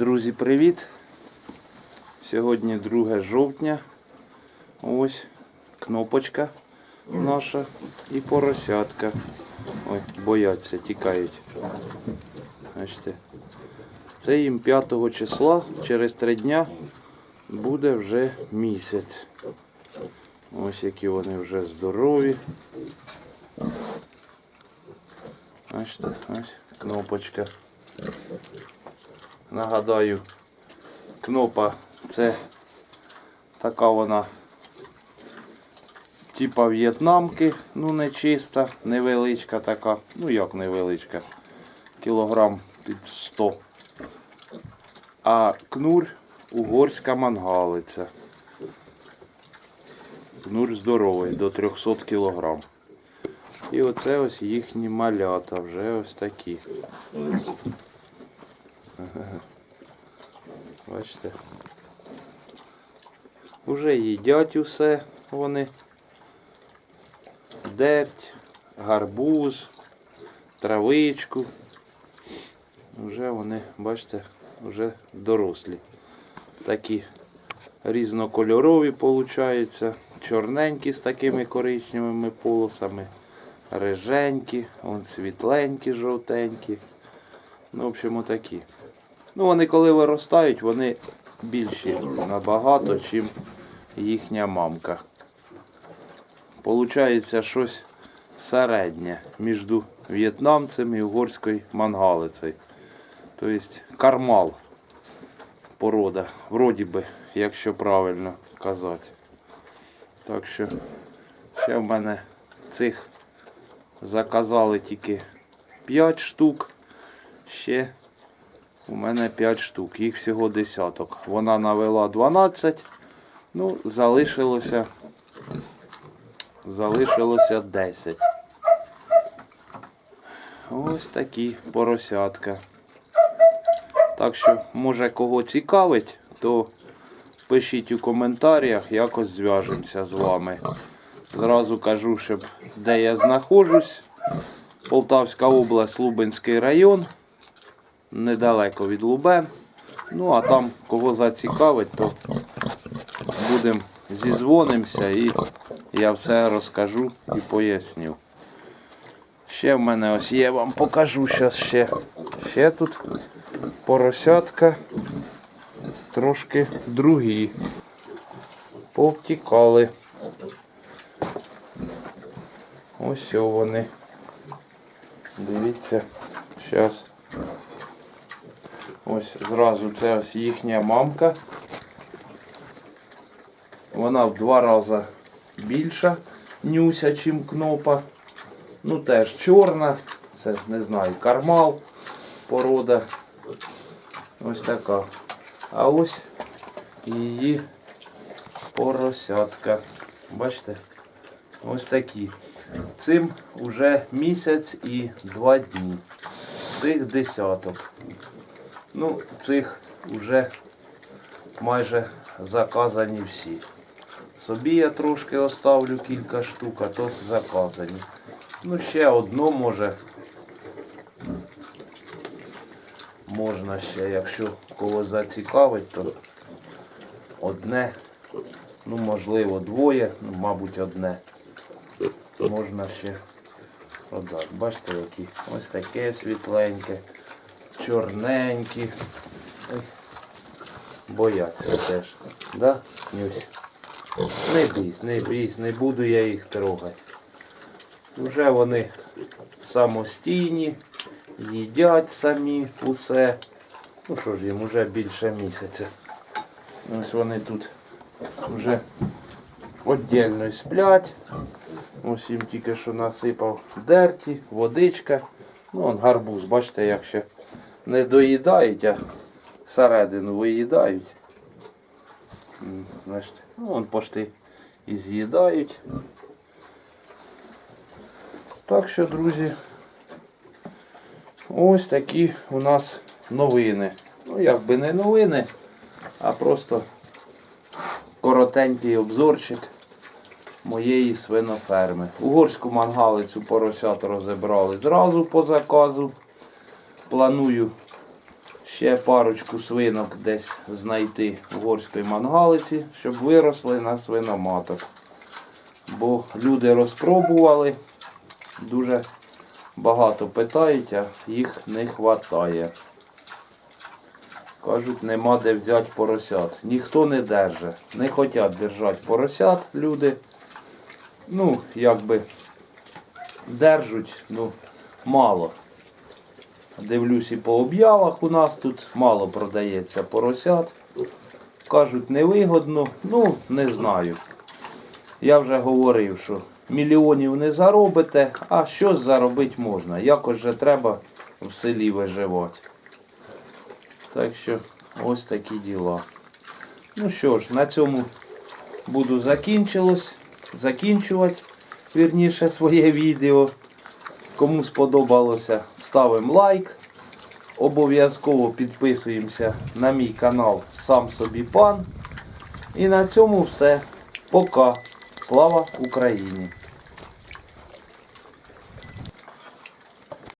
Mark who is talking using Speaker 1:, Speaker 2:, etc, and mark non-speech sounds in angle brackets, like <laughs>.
Speaker 1: Друзі, привіт! Сьогодні 2 жовтня. Ось кнопочка наша і поросятка. Ой, бояться, тікають. Бачите. Це їм 5 числа, через 3 дня буде вже місяць. Ось які вони вже здорові. Бачите, ось кнопочка. Нагадаю, кнопа це така вона типа в'єтнамки, ну не чиста, невеличка така, ну як невеличка, кілограм під 100. А кнур угорська мангалиця. Кнур здоровий, до 300 кілограм. І оце ось їхні малята, вже ось такі. <laughs> Бачите. Уже їдять усе вони. Дерть, гарбуз, травичку. Вже вони, бачите, вже дорослі. Такі різнокольорові получаються. Чорненькі з такими коричневими полосами, риженькі, вон світленькі, жовтенькі. Ну, в общем, отакі. Ну, вони коли виростають, вони більші набагато, чим їхня мамка. Получається щось середнє між в'єтнамцем і угорською мангалицею. Тобто кармал порода, вроді би, якщо правильно казати. Так що ще в мене цих заказали тільки 5 штук. Ще у мене 5 штук, їх всього десяток. Вона навела 12, ну, залишилося, залишилося 10. Ось такі поросятка. Так що, може кого цікавить, то пишіть у коментарях, якось зв'яжемося з вами. Зразу кажу, щоб де я знаходжусь. Полтавська область, Лубенський район недалеко від Лубен. Ну, а там кого зацікавить, то будемо зізвонимося і я все розкажу і поясню. Ще в мене ось є, вам покажу зараз ще. Ще тут поросятка трошки другі. Повтікали. Ось вони. Дивіться, зараз. Ось зразу це ось їхня мамка. Вона в два рази більша нюся, чим кнопа. Ну теж чорна. Це не знаю, кармал порода. Ось така. А ось її поросятка. Бачите? Ось такі. Цим уже місяць і два дні. Цих десяток. Ну, цих вже майже заказані всі. Собі я трошки оставлю кілька штук, а то заказані. Ну, ще одно може. Можна ще, якщо кого зацікавить, то одне, ну можливо двоє, ну мабуть одне. Можна ще продати. Бачите, які? Ось таке світленьке чорненькі. Бояться теж. Да? Не бійсь, не бійсь, не буду я їх трогати. Вже вони самостійні, їдять самі усе. Ну що ж їм вже більше місяця. Ось вони тут вже віддільно сплять. Ось їм тільки що насипав дерті, водичка. Ну, он гарбуз, бачите, як ще не доїдають, а середину виїдають. М, ну, вон пошти і з'їдають. Так що, друзі, ось такі у нас новини. Ну, якби не новини, а просто коротенький обзорчик моєї свиноферми. Угорську мангалицю поросят розібрали зразу по заказу. Планую ще парочку свинок десь знайти в горській мангалиці, щоб виросли на свиноматок. Бо люди розпробували, дуже багато питають, а їх не вистачає. Кажуть, нема де взяти поросят. Ніхто не держить. Не хочуть держати поросят люди. Ну, якби держуть, ну, мало. Дивлюсь і по об'явах у нас тут мало продається поросят. Кажуть, невигодно, ну, не знаю. Я вже говорив, що мільйонів не заробите, а щось заробити можна. Якось же треба в селі виживати. Так що ось такі діла. Ну що ж, на цьому буду закінчилось, закінчувати, вірніше, своє відео. Кому сподобалося, ставимо лайк. Обов'язково підписуємося на мій канал Сам собі пан. І на цьому все. Пока. Слава Україні!